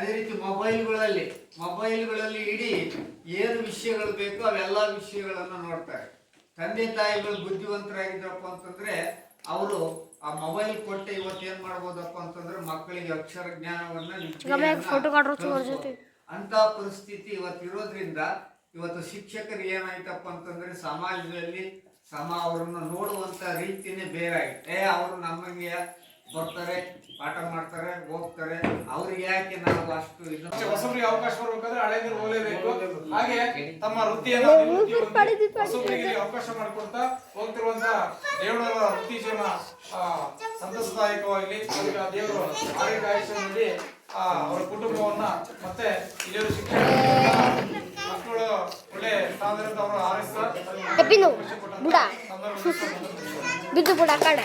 ಅದೇ ರೀತಿ ಮೊಬೈಲ್ಗಳಲ್ಲಿ ಮೊಬೈಲ್ಗಳಲ್ಲಿ ಇಡೀ ಏನು ವಿಷಯಗಳು ಬೇಕೋ ಅವೆಲ್ಲ ವಿಷಯಗಳನ್ನು ನೋಡ್ತಾರೆ. ತಂದೆ ತಾಯಿಗಳು ಬುದ್ಧಿವಂತರಾಗಿದ್ರಪ್ಪ ಅಂತಂದ್ರೆ ಅವರು ಆ ಮೊಬೈಲ್ ಕೊಟ್ಟು ಇವತ್ತು ಏನ್ ಮಾಡ್ಬೋದಪ್ಪ ಅಂತಂದ್ರೆ ಮಕ್ಕಳಿಗೆ ಅಕ್ಷರ ಜ್ಞಾನವನ್ನ. ಅಂತ ಪರಿಸ್ಥಿತಿ ಇವತ್ತು ಇರೋದ್ರಿಂದ ಇವತ್ತು ಶಿಕ್ಷಕರು ಏನಾಯ್ತಪ್ಪ ಅಂತಂದ್ರೆ ಸಮಾಜದಲ್ಲಿ ಸಮ ಅವರನ್ನ ನೋಡುವಂತ ರೀತಿನೇ ಬೇರೆ ಆಗಿದೆ ಏ ಅವರು ನಮಗೆ ಬರ್ತಾರೆ ಪಾಠ ಮಾಡ್ತಾರೆ ಹೋಗ್ತಾರೆ ಅವ್ರಿಗೆ ಯಾಕೆ ನಾವು ಅಷ್ಟು ಹೊಸಬ್ರಿಗೆ ಅವಕಾಶ ಬರ್ಬೇಕಾದ್ರೆ ಹಳೆ ನೀರು ಹೋಗಲೇಬೇಕು ಹಾಗೆ ತಮ್ಮ ವೃತ್ತಿಯನ್ನು ಹೊಸಬರಿಗೆ ಅವಕಾಶ ಮಾಡಿಕೊಡ್ತಾ ಹೋಗ್ತಿರುವಂತ ದೇವರ ವೃತ್ತಿ ಜೀವನ ಸಂತಸದಾಯಕವಾಗಿ ದೇವರು ಆರೋಗ್ಯ ಅವರ ಕುಟುಂಬವನ್ನ ಮತ್ತೆ ಇಲ್ಲಿರೋ ಶಿಕ್ಷಣ ಮಕ್ಕಳು ಒಳ್ಳೆ ಸಾಧನೆ ಅವರು ಆರೈಸ್ತಾ ಎಪ್ಪಿನು, ಬುಡ. ಬಿಡ ಕಡೆ.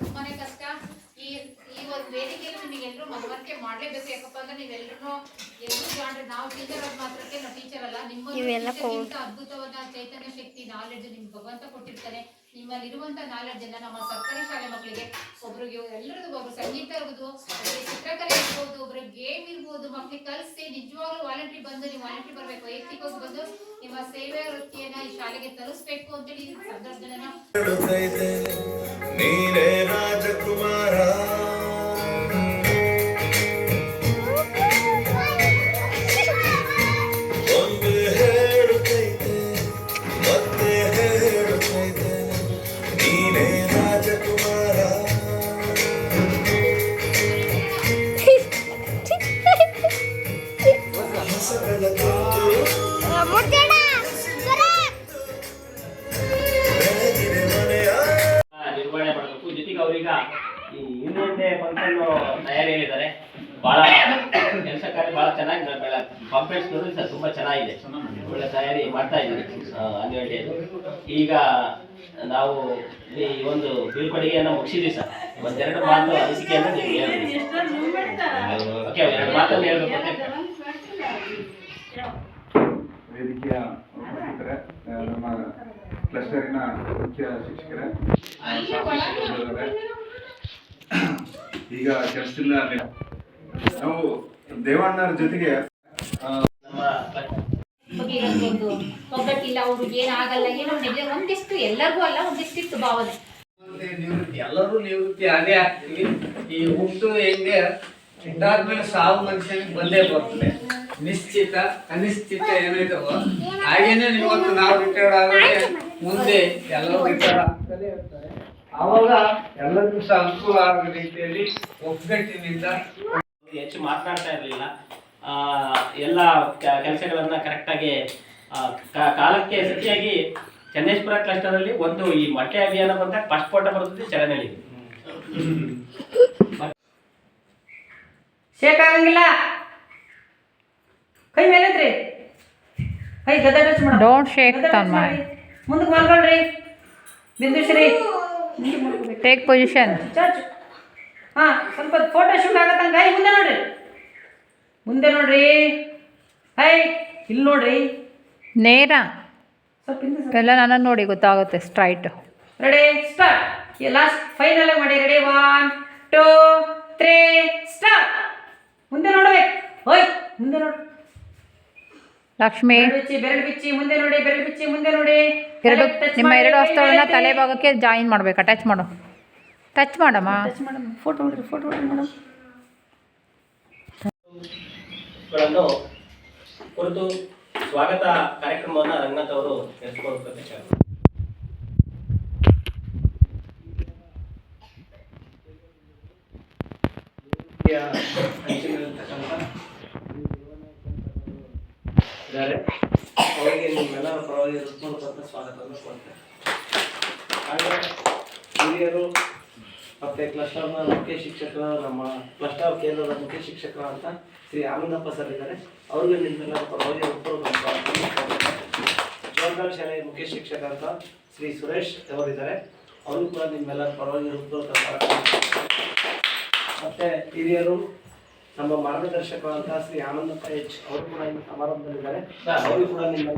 ತುಂಬಾನೇ ಕಷ್ಟ ಈ ಈ ಒಂದು ವೇದಿಕೆಯಲ್ಲಿ ಮನವರಿಕೆ ಮಾಡ್ಲೇಬೇಕು ಯಾಕಪ್ಪ ಅಂದ್ರೆ ನೀವೆಲ್ಲರೂ ಎಲ್ಲರೂ ಜಾಣ್ರೆ ನಾವು ಟೀಚರ್ ಆದ ಮಾತ್ರಕ್ಕೆ ನಾವು ಟೀಚರ್ ಅಲ್ಲ ನಿಮ್ಮ ಅದ್ಭುತವಾದ ಚೈತನ್ಯ ಶಕ್ತಿ ನಾಲೆಡ್ಜ್ ನಿಮ್ಗೆ ಭಗವಂತ ಕೊಟ್ಟಿರ್ತಾನೆ. ನಿಮ್ಮಲ್ಲಿ ಇರುವಂತ ನಾಲೆಡ್ಜ್ ಅನ್ನ ನಮ್ಮ ಸರ್ಕಾರಿ ಶಾಲೆ ಮಕ್ಕಳಿಗೆ ಒಬ್ರಿಗೆ ಎಲ್ಲರಿಗೂ ಒಬ್ರು ಸಂಗೀತ ಇರ್ಬೋದು ಚಿತ್ರಕಲೆ ಇರ್ಬೋದು ಒಬ್ರಿಗೆ ಗೇಮ್ ಇರ್ಬೋದು ಮಕ್ಕಳಿಗೆ ಕಲಿಸಿ ನಿಜವಾಗ್ಲೂ ವಾಲಂಟ್ರಿ ಬಂದು ನೀವು ವಾಲಂಟ್ರಿ ಬರ್ಬೇಕು. ವೈಯಕ್ತಿಕವಾಗಿ ಬಂದು ನಿಮ್ಮ ಸೇವೆ ವೃತ್ತಿಯನ್ನ ಈ ಶಾಲೆಗೆ ತಲುಸ್ಬೇಕು ಅಂತೇಳಿ ಹೇಳಿ ನೀನೇ ರಾಜಕುಮಾರ. ಬಹಳ ಚೆನ್ನಾಗಿ ಪಂಪೆಟ್ಸ್ ನೋಡಿ ಸರ್ ತುಂಬಾ ಚೆನ್ನಾಗಿದೆ. ಒಳ್ಳೆ ತಯಾರಿ ಮಾಡ್ತಾ ಇದ್ದಾರೆ ಹನ್ನೆರಡು ಡೇದು ಈಗ ನಾವು ಈ ಒಂದು ಬೀಳ್ಕೊಡುಗೆಯನ್ನು ಮುಗಿಸಿದ್ವಿ ಸರ್. ಒಂದೆರಡು ಮಾತು ಅನಿಸಿಕೆಯನ್ನು ಹೇಳ್ತೀನಿ. ಓಕೆ ಎರಡು ಮಾತನ್ನು ಹೇಳ್ಬೇಕು ವೇದಿಕೆಯ ನಮ್ಮ ಕ್ಲಸ್ಟರಿನ ಮುಖ್ಯ ಶಿಕ್ಷಕರೇ. ಈಗ ಕೆಲಸದಿಂದ ನಾವು ದೇವಣ್ಣರ ಜೊತೆಗೆ ನಮ್ಮ ಬಗ್ಗೆ ಒಂದು ಒಗ್ಗಟ್ಟಿಲ್ಲ ಅವ್ರಿಗೆ ಏನಾಗಲ್ಲ ಏನೋ ನಿಜ ಒಂದಿಷ್ಟು ಎಲ್ಲರಿಗೂ ಅಲ್ಲ ಒಂದಿಷ್ಟಿತ್ತು ಭಾವನೆ. ನಿವೃತ್ತಿ ಎಲ್ಲರೂ ನಿವೃತ್ತಿ ಅದೇ ಆಗ್ತೀವಿ. ಈ ಹುಟ್ಟು ಹೆಂಗೆ ಇದಾದ್ಮೇಲೆ ಸಾವು ಮನುಷ್ಯನಿಗೆ ಬಂದೇ ಬರ್ತದೆ. ನಿಶ್ಚಿತ ಅನಿಶ್ಚಿತ ಏನಿದಾವೋ ಹಾಗೇನೆ ಇವತ್ತು ನಾವು ರಿಟೈರ್ಡ್ ಆದ್ರೆ ಮುಂದೆ ಎಲ್ಲರೂ ರಿಟೈರ್ಡ್ ಆಗ್ತಲೇ ಇರ್ತಾರೆ. ಆವಾಗ ಎಲ್ಲರಿಗೂ ಸಹ ಅನುಕೂಲ ಆಗೋ ರೀತಿಯಲ್ಲಿ ಒಗ್ಗಟ್ಟಿನಿಂದ ಹೆಚ್ಚು ಮಾತನಾಡ್ತಾ ಇರಲಿಲ್ಲ. ಎಲ್ಲ ಕೆಲಸಗಳನ್ನು ಕರೆಕ್ಟಾಗಿ ಕಾಲಕ್ಕೆ ಸರಿಯಾಗಿ ಚನ್ನೇಶ್ವರ ಕ್ಲಸ್ಟರಲ್ಲಿ ಒಂದು ಈ ಮೊಟ್ಟೆ ಅಭಿಯಾನ ಬಂದಾಗ ಫಸ್ಟ್ ಫೋಟೋ ಬರ್ತದೆ ಚರಣಲ್ಲಿ ಶೇಕ್ ಆಗಂಗಿಲ್ಲ. ಕೈ ಮೇಲೆ ಕೈ ಗದ ಟಚ್ ಮಾಡ. Tanmay. ಮುಂದಕ್ಕೆ ಬಿಂದುಶ್ರೀ. ಟೇಕ್ ಪೊಸಿಷನ್ ಚರ್ಚ್ ಹಾ ಸ್ವಲ್ಪ ಫೋಟೋ ಶೂಟ್ ಆಗತ್ತಂಗ ಐ ಮುಂದೆ ನೋಡ್ರಿ. ಮುಂದೆ ನೋಡ್ರಿ. ಐ ಇಲ್ಲಿ ನೋಡ್ರಿ. ನೇರ. ಸ್ವಲ್ಪ ಎಲ್ಲ ನಾನು ನೋಡಿ ಗೊತ್ತಾಗುತ್ತೆ straight ready start last final ಮಾಡಿ. Ready one two three start ಮುಂದೆ ನೋಡ್ಬೇಕು. ಹೋಯ್ ಮುಂದೆ ನೋಡಿ. ಲಕ್ಷ್ಮಿ. ಬೆರಳು ಬಿಚ್ಚಿ ಬೆರಳು ಬಿಚ್ಚಿ ಮುಂದೆ ನೋಡಿ ಬೆರಳು ಬಿಚ್ಚಿ ಮುಂದೆ ನೋಡಿ. ಎರಡು ನಿಮ್ಮ ಎರಡು ಹಸ್ತಗಳನ್ನ ತಲೆ ಭಾಗಕ್ಕೆ ಜಾಯಿನ್ ಮಾಡ್ಬೇಕು. ಅಟ್ಯಾಚ್ ಮಾಡು. ಟಚ್ ಮಾಡಮ್ಮ? ಟಚ್ ಮೇಡಮ್ ಫೋಟೋ ಹೊಡ್ರಿ ಫೋಟೋ ಹೊಡ್ರಿ ಮೇಡಮ್. ಗಳನ್ನು ಕುರಿತು ಸ್ವಾಗತ ಕಾರ್ಯಕ್ರಮವನ್ನು ರಂಗನಾಥ್ ಅವರು ನಡೆಸಿಕೊಡ್ಬೇಕು ಇದ್ದಾರೆ ಅವರಿಗೆ ನಿಮ್ಮೆಲ್ಲರ ಪರವಾಗಿ ಹೃತ್ಪೂರ್ವಕ ಸ್ವಾಗತವನ್ನು ಕೊಡ್ತೇನೆ ಹಾಗೆ ಹಿರಿಯರು ಮತ್ತು ಕ್ಲಸ್ಟರ್ನ ಮುಖ್ಯ ಶಿಕ್ಷಕರ ನಮ್ಮ ಕ್ಲಸ್ಟರ್ ಕೇಂದ್ರದ ಮುಖ್ಯ ಶಿಕ್ಷಕರಾದಂಥ ಶ್ರೀ ಆನಂದಪ್ಪ ಸರ್ ಇದ್ದಾರೆ. ಅವ್ರಿಗೆ ನಿಮ್ಮೆಲ್ಲರ ಪರವಾಗಿ ಜೋರ್ಗಾಲ್ ಶಾಲೆಯ ಮುಖ್ಯ ಶಿಕ್ಷಕ ಅಂತ ಶ್ರೀ ಸುರೇಶ್ ಅವರಿದ್ದಾರೆ ಅವರು ಕೂಡ ನಿಮ್ಮೆಲ್ಲರ ಪರವಾಗಿ ಉತ್ತರವನ್ನು ಮತ್ತೆ ಹಿರಿಯರು, ನಮ್ಮ ಅಂತ ಶ್ರೀ ಆನಂದಪ್ಪ ಎಚ್ ಅವರು ಕೂಡ ಸಮಾರಂಭದಲ್ಲಿದ್ದಾರೆ. ಅವರು ಕೂಡ ನಿಮ್ಮ